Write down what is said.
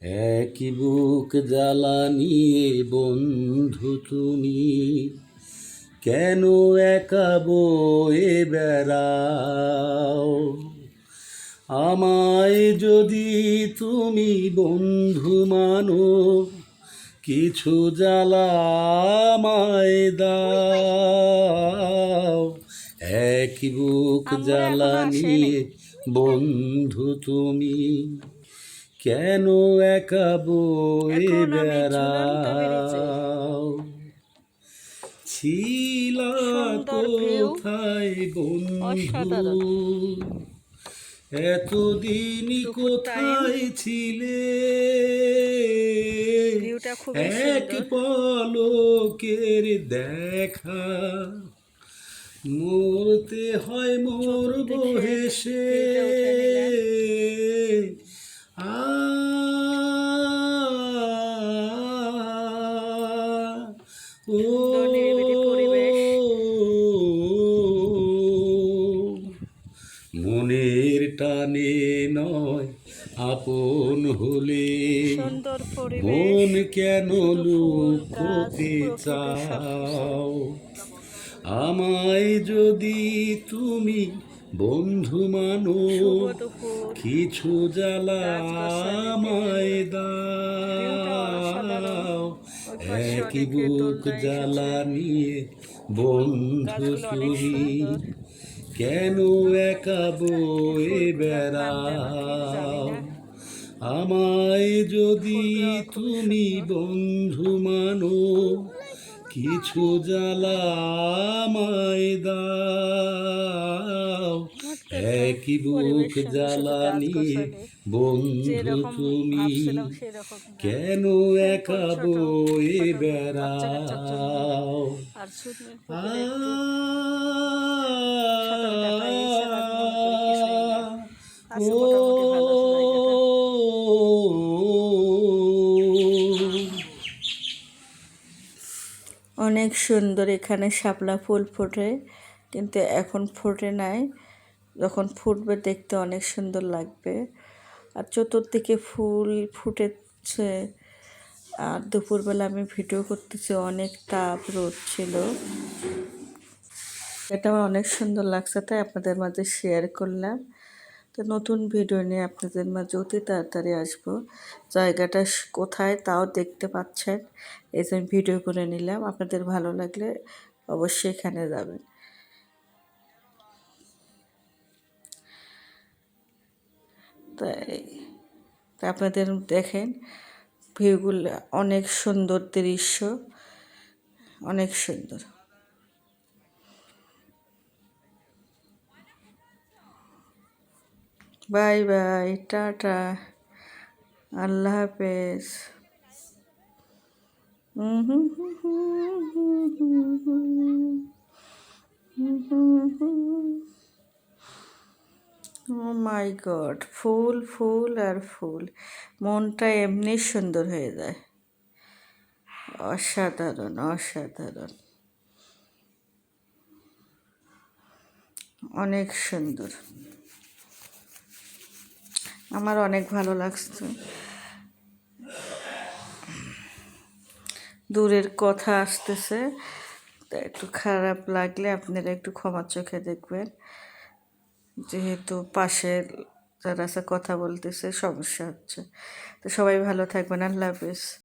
একই বুক জ্বালা নিয়ে বন্ধু তুমি। কেন একা বয়ে বেড়াও? আমায় যদি তুমি বন্ধু মানো কিছু জ্বালা আমায় দাও। একই বুক আমরা জ্বালা নিয়ে বন্ধু তুমি। কেন একা বয়ে। বেড়াও ছিলা কোথায় বন্ধু। এতদিন কোথায় ছিলে? এক পলকের দেখা। মরতে হয় মরব চতুর্দিকে হেসে। আ সুন্দর নিরিবিলি পরিবেশ। মনের টানে নয় আপন হলে। সুন্দর মন কেন লুকোতে চাও? আমায় যদি তুমি বন্ধু মানো কিছু জ্বালা আমায় ভিউটা একই বুক জ্বালা। নিয়ে বন্ধু তুমি কেন একা বয়ে বেড়াও? আমায় যদি তুমি বন্ধু মানো কিছু জ্বালা আমায় দাও। একই বুক জ্বালা নিয়ে বন্ধু তুমি। কেন একা বয়ে। বেড়াও ভালো জায়গাটা। অনেক সুন্দর এখানে শাপলা ফুল ফোটে কিন্তু এখন ফোটে নাই যখন ফুটবে দেখতে অনেক সুন্দর লাগবে। আর চতুর্দিকে ফুল ফুটেছে। আর দুপুরবেলা আমি ভিডিও করতেছি, অনেক তাপ রোদ ছিল। এটা আমার অনেক সুন্দর লাগছে, তাই আপনাদের মাঝে শেয়ার করলাম। তো নতুন ভিডিও নিয়ে আপনাদের মাঝে অতি তাড়াতাড়ি আসব। জায়গাটা কোথায় তাও দেখতে পাচ্ছেন। এই যে আমি ভিডিও করে নিলাম, আপনাদের ভালো লাগলে অবশ্যই এখানে যাবেন। তাই আপনাদের দেখেন ভিউগুলো অনেক সুন্দর দৃশ্য অনেক সুন্দর বাই বাই টাটা আল্লাহ হাফেজ ও মাই গড ফুল ফুল আর ফুল। মনটা এমনি সুন্দর হয়ে যায়। অসাধারণ অসাধারণ। অনেক সুন্দর। আমার অনেক ভালো লাগছে। দূরের কথা আসতেছে একটু খারাপ লাগলে আপনারা একটু ক্ষমা চোখে দেখবেন। যেহেতু পাশের যারা আছে কথা বলতেছে সমস্যা হচ্ছে। তো সবাই ভালো থাকবেন আল্লাহ হাফিজ।